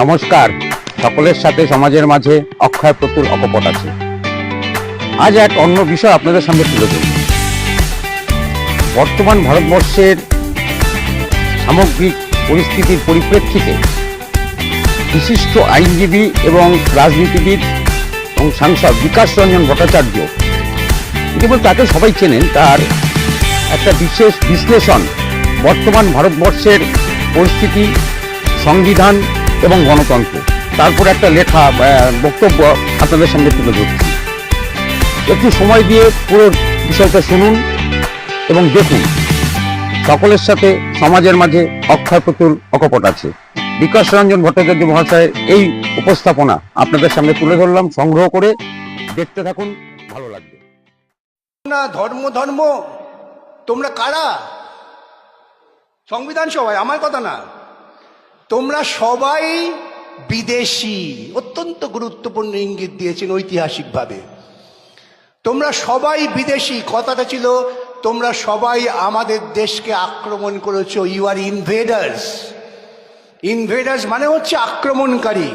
নমস্কার। সকলের সাথে, সমাজের মাঝে অক্ষয় প্রতুল অকপট আছে। আজ এক অন্য বিষয় আপনাদের সামনে তুলে ধরব। বর্তমান ভারতবর্ষের সামগ্রিক পরিস্থিতির পরিপ্রেক্ষিতে বিশিষ্ট আইনজীবী এবং রাজনীতিবিদ এবং সাংসদ বিকাশ রঞ্জন ভট্টাচার্য কেবল তাকে সবাই চেনেন, তার একটা বিশেষ বিশ্লেষণ বর্তমান ভারতবর্ষের পরিস্থিতি, সংবিধান এবং গণতন্ত্র। তারপর একটা লেখা বক্তব্য আপনাদের সামনে তুলে ধরছি। একটু সময় দিয়ে পুরো বিষয়টা শুনুন এবং দেখুন। সকলের সাথে সমাজের মাঝে অক্ষয় প্রতুল অকপট আছে। বিকাশ রঞ্জন ভট্টাচার্য মহাশয়ের এই উপস্থাপনা আপনাদের সামনে তুলে ধরলাম, সংগ্রহ করে দেখতে থাকুন, ভালো লাগবে। না, ধর্ম ধর্ম। তোমরা কারা? সংবিধান সভায়, আমার কথা না। তোমরা সবাই বিদেশি। অত্যন্ত গুরুত্বপূর্ণ ইঙ্গিত দিয়েছেন ঐতিহাসিকভাবে। তোমরা সবাই বিদেশি। কথাটা ছিল, তোমরা সবাই আমাদের দেশকে আক্রমণ করেছ। ইউ আর ইনভেডার্স ইনভেডার্স মানে হচ্ছে আক্রমণকারী।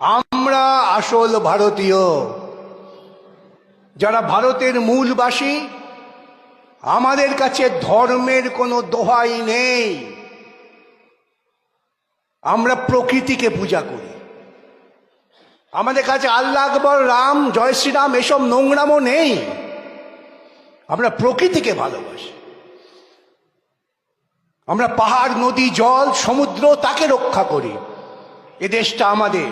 আমরা আসল ভারতীয়। যারা ভারতের মূলবাসী, আমাদের কাছে ধর্মের কোনো দোহাই নেই। আমরা প্রকৃতিকে পূজা করি। আমাদের কাছে আল্লাহ আকবর, রাম, জয় শ্রীরাম, এসব নোংরামও নেই। আমরা প্রকৃতিকে ভালোবাসি। আমরা পাহাড়, নদী, জল, সমুদ্র তাকে রক্ষা করি। এ দেশটা আমাদের।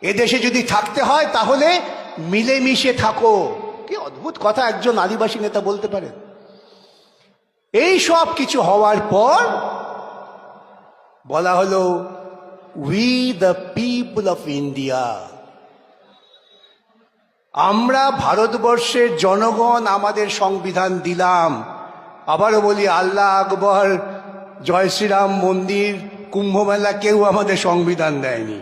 এদেশে যদি থাকতে হয়, তাহলে মিলেমিশে থাকো। কি অদ্ভুত কথা একজন আদিবাসী নেতা বলতে পারেন। এই সব কিছু হওয়ার পর বলা হলো we the people of India আমরা ভারতবর্ষের জনগণ আমাদের সংবিধান দিলাম। আবারও বলি, আল্লাহ আকবর, জয় শ্রীরাম মন্দির, কুম্ভমেলা কেউ আমাদের সংবিধান দেয়নি।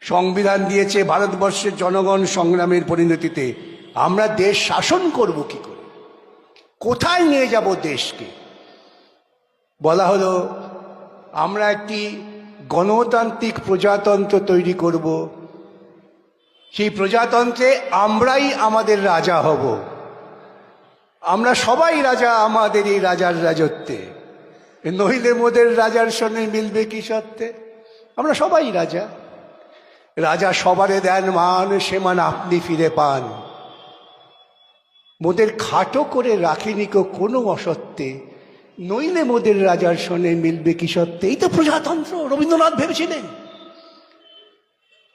সংবিধান দিয়েছে ভারতবর্ষের জনগণ সংগ্রামের পরিণতিতে। আমরা দেশ শাসন করব কি করে? কোথায় নিয়ে যাব দেশকে? বলা হলো আমরা একটি গণতান্ত্রিক প্রজাতন্ত্র তৈরি করব। সেই প্রজাতন্ত্রে আমরাই আমাদের রাজা হব। আমরা সবাই রাজা, আমাদের এই রাজার রাজত্বে। নইলে মোদের রাজার সঙ্গে মিলবে কি সত্ত্বে আমরা সবাই রাজা। রাজা সবারে দেন মান সে মান আপনি ফিরে পান। মোদের খাটো করে রাখিনি কোনো অসত্ত্বে নইলে মোদের রাজার সনে মিলবে কি সত্ত্বে এই তো প্রজাতন্ত্র, রবীন্দ্রনাথ ভেবেছিলেন।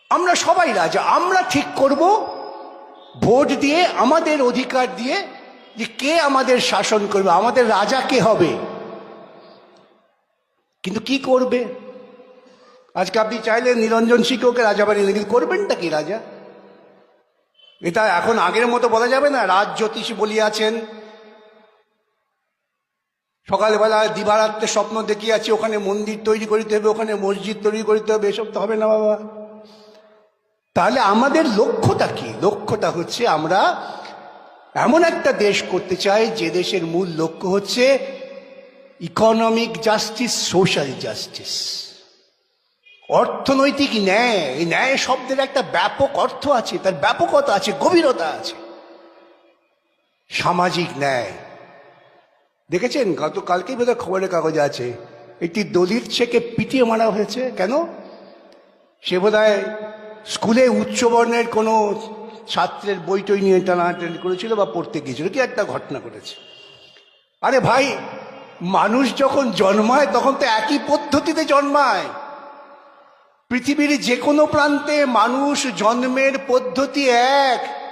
আমরা সবাই রাজা, আমরা ঠিক করব ভোট দিয়ে, আমাদের অধিকার দিয়ে যে কে আমাদের শাসন করবে, আমাদের রাজা কে হবে। কিন্তু কি করবে? আজকে আপনি চাইলে নিরঞ্জন সিংহকে রাজা বানিয়ে কিন্তু করবেনটা কি রাজা? এটা এখন আগের মতো বলা যাবে না। রাজ জ্যোতিষ বলিয়াছেন সকালবেলা দিবারাত্রে স্বপ্ন দেখিয়াছি, ওখানে মন্দির তৈরি করিতে হবে, ওখানে মসজিদ তৈরি করিতে হবে, এসব তো হবে না বাবা। তাহলে আমাদের লক্ষ্যটা কি? লক্ষ্যটা হচ্ছে আমরা এমন একটা দেশ করতে চাই, যে দেশের মূল লক্ষ্য হচ্ছে ইকোনমিক জাস্টিস সোশ্যাল জাস্টিস অর্থনৈতিক ন্যায়, এই ন্যায় শব্দের একটা ব্যাপক অর্থ আছে, তার ব্যাপকতা আছে, গভীরতা আছে। সামাজিক ন্যায় দেখেছেন? গত কালকেই বোধহয় খবরের কাগজে আছে। একটি দলিত ছেকে পিটিয়ে মারা হয়েছে। কেন? সে বোধহয় স্কুলে উচ্চবর্ণের কোনো ছাত্রের বই টই নিয়ে টানাটানি করেছিল বা পড়তে গিয়েছিল। কি একটা ঘটনা ঘটেছে। আরে ভাই, মানুষ যখন জন্মায়, তখন তো একই পদ্ধতিতে জন্মায়। পৃথিবীর যে কোনো প্রান্তে মানুষ জন্মের পদ্ধতি এক।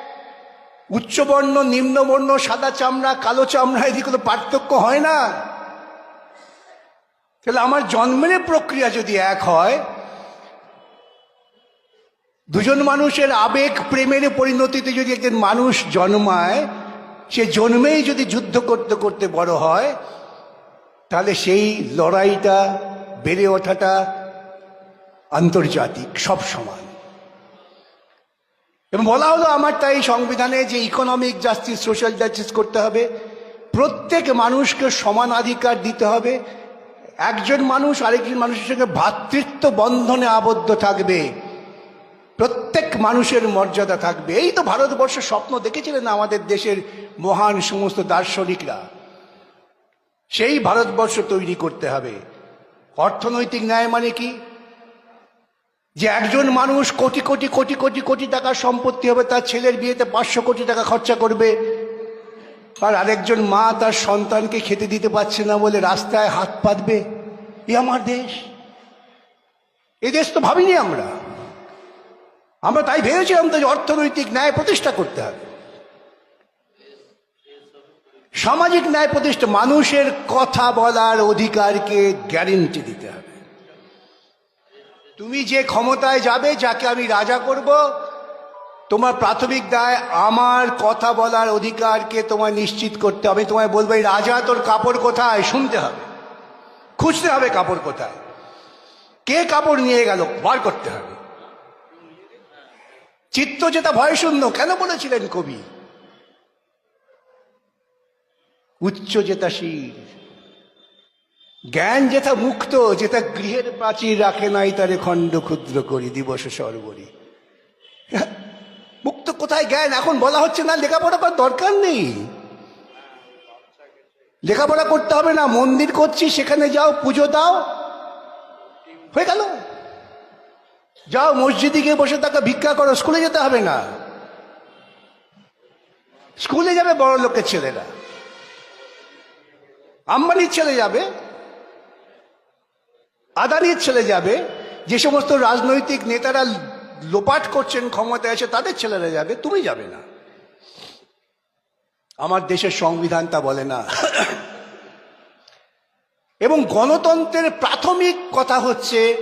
উচ্চবর্ণ, নিম্নবর্ণ, সাদা চামড়া, কালো চামড়া, এদিকে কোনো পার্থক্য হয় না। তাহলে আমার জন্মের প্রক্রিয়া যদি এক হয়, দুজন মানুষের আবেগ, প্রেমের পরিণতিতে যদি একজন মানুষ জন্মায়, সে জন্মেই যদি যুদ্ধ করতে করতে বড় হয়, তাহলে সেই লড়াইটা বেড়ে ওঠাটা আন্তর্জাতিক, সব সমান। এবং বলা হলো আমার তাই সংবিধানে যে ইকোনমিক জাস্টিস সোশ্যাল জাস্টিস করতে হবে, প্রত্যেক মানুষকে সমান অধিকার দিতে হবে, একজন মানুষ আরেকজন মানুষের সঙ্গে ভ্রাতৃত্ব বন্ধনে আবদ্ধ থাকবে, প্রত্যেক মানুষের মর্যাদা থাকবে। এই তো ভারতবর্ষের স্বপ্ন দেখেছিলেন আমাদের দেশের মহান সমস্ত দার্শনিকরা। সেই ভারতবর্ষ তৈরি করতে হবে। অর্থনৈতিক ন্যায় মানে কি? যে একজন মানুষ কোটি কোটি কোটি কোটি কোটি টাকার সম্পত্তি হবে, তার ছেলের বিয়েতে পাঁচশো কোটি টাকা খরচা করবে। আর আরেকজন মা তার সন্তানকে খেতে দিতে পারছে না বলে রাস্তায় হাত পাতবে। এ আমার দেশ। এ দেশ তো ভাবিনি আমরা। আমরা তাই ভেবেছিলাম তো যে অর্থনৈতিক ন্যায় প্রতিষ্ঠা করতে হবে। সামাজিক ন্যায় প্রতিষ্ঠা মানুষের কথা বলার অধিকারকে গ্যারেন্টি দিতে হবে। তুমি যে ক্ষমতায় যাবে, যাকে আমি রাজা করব, তোমার প্রাথমিক দায় আমার কথা বলার অধিকারকে তোমায় নিশ্চিত করতে হবে। তোমায় বলব রাজা, তোর কাপড় কোথায়? শুনতে হবে। খুঁজতে হবে কাপড় কোথায়। কে কাপড় নিয়ে গেল? বার করতে হবে। চিত্ত যেটা ভয় শূন্য কেন বলেছিলেন কবি? উচ্চ শির। জ্ঞান যেথা মুক্ত যেটা গৃহের প্রাচীর রাখে নাই, তারে খণ্ড ক্ষুদ্র করি, দিবস সর্বরি। মুক্ত কোথায় জ্ঞান? এখন বলা হচ্ছে না, লেখাপড়া করার দরকার নেই। লেখাপড়া করতে হবে না, মন্দির করছি, সেখানে যাও, পুজো দাও। হয়ে গেল। যাও, মসজিদে গিয়ে বসে থাকা, ভিক্ষা করো, স্কুলে যেতে হবে না। স্কুলে যাবে বড় লোকের ছেলেরা। আম্বানির ছেলে যাবে। আদানির ছেলে যাবে, যে সমস্ত রাজনৈতিক নেতারা লোপাট করছেন ক্ষমতায় আছে তাদের ছেলেরা যাবে, তুমি যাবে না। আমার দেশের সংবিধান তা বলে না। এবং গণতন্ত্রের প্রাথমিক কথা হচ্ছে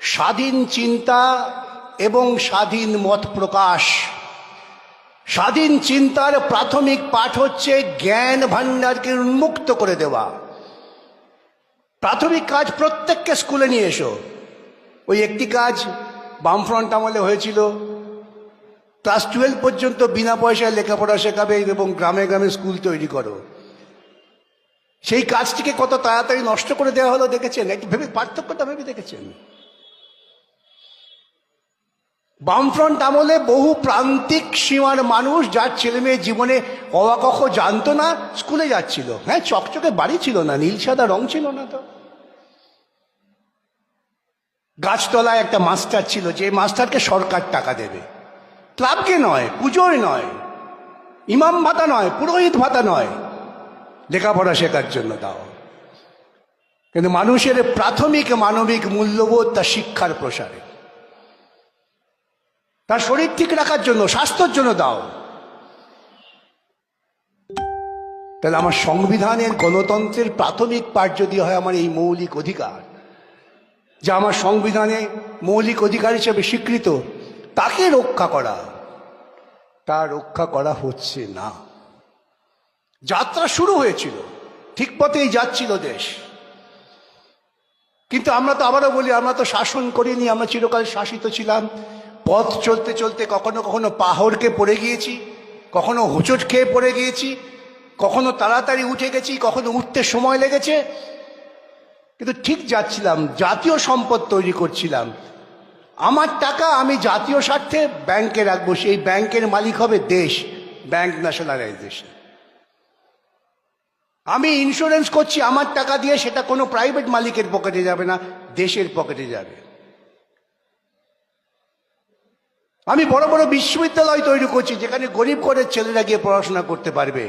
স্বাধীন চিন্তা এবং স্বাধীন মত প্রকাশ। স্বাধীন চিন্তার প্রাথমিক পাঠ হচ্ছে জ্ঞান ভাণ্ডারকে উন্মুক্ত করে দেওয়া। প্রাথমিক কাজ প্রত্যেককে স্কুলে নিয়ে এসো। ওই একটি কাজ বামফ্রন্ট আমলে হয়েছিল। ক্লাস টুয়েলভ পর্যন্ত বিনা পয়সায় লেখাপড়া শেখাবে এবং গ্রামে গ্রামে স্কুল তৈরি করো। সেই কাজটিকে কত তাড়াতাড়ি নষ্ট করে দেওয়া হলো দেখেছেন? একটু ভেবে পার্থক্যটা ভেবে দেখেছেন? বামফ্রন্ট আমলে বহু প্রান্তিক সীমার মানুষ যার ছেলে মেয়ে জীবনে অবাকখ জানতো না, স্কুলে যাচ্ছিল। হ্যাঁ চকচকে বাড়ি ছিল না, নীল সাদা রং ছিল না তো। গাছতলায় একটা মাস্টার ছিল, যে মাস্টারকে সরকার টাকা দেবে। ক্লাবকে নয়, পুজোয় নয়, ইমাম ভাতা নয়, পুরোহিত ভাতা নয়, লেখাপড়া শেখার জন্য দাও। কিন্তু মানুষের প্রাথমিক মানবিক মূল্যবোধ তা শিক্ষার প্রসারে। তার শরীর ঠিক রাখার জন্য, স্বাস্থ্যের জন্য দাও। তাহলে আমার সংবিধানের গণতন্ত্রের প্রাথমিক পাঠ যদি হয়, আমার এই মৌলিক অধিকার। যা আমার সংবিধানে মৌলিক অধিকার হিসেবে স্বীকৃত, তাকে রক্ষা করা। তা রক্ষা করা হচ্ছে না। যাত্রা শুরু হয়েছিল, ঠিক পথেই যাচ্ছিল দেশ। কিন্তু আমরা তো আবারও বলি, আমরা তো শাসন করিনি, আমরা চিরকাল শাসিত ছিলাম। পথ চলতে চলতে কখনো কখনো পাহড়কে পড়ে গিয়েছি, কখনো হোঁচট খেয়ে পড়ে গিয়েছি, কখনো তাড়াতাড়ি উঠে গেছি, কখনো উঠতে সময় লেগেছে। কিন্তু ঠিক যাচ্ছিলাম, জাতীয় সম্পদ তৈরি করছিলাম। আমার টাকা আমি জাতীয় স্বার্থে ব্যাংকে রাখব, সেই ব্যাংকের মালিক হবে দেশ, ব্যাংক ন্যাশনালাইজেশন। আমি ইন্স্যুরেন্স করছি, আমার টাকা দিয়ে সেটা কোনো প্রাইভেট মালিকের পকেটে যাবে না, দেশের পকেটে যাবে। আমি বড় বড় বিশ্ববিদ্যালয় তৈরি করছি, যেখানে গরিব করে ছেলেরা গিয়ে পড়াশোনা করতে পারবে।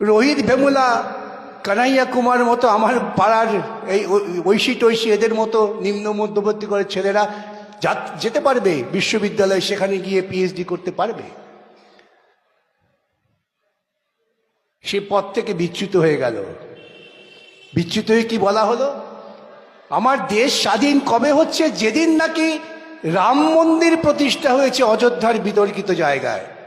রোহিত ভেমুলা, কানাইয়া কুমার মতো আমার পাড়ার এই ঐশী টৈশী এদের মতো নিম্ন মধ্যবর্তী করে ছেলেরা যেতে পারবে, বিশ্ববিদ্যালয়ে সেখানে গিয়ে পিএইচডি করতে পারবে। সে পথ থেকে বিচ্যুত হয়ে গেল। বিচ্যুত হয়ে কি বলা হলো? আমার দেশ স্বাধীন কবে হচ্ছে? যেদিন নাকি রাম মন্দির প্রতিষ্ঠা হয়েছে অযোধ্যার বিতর্কিত জায়গায়।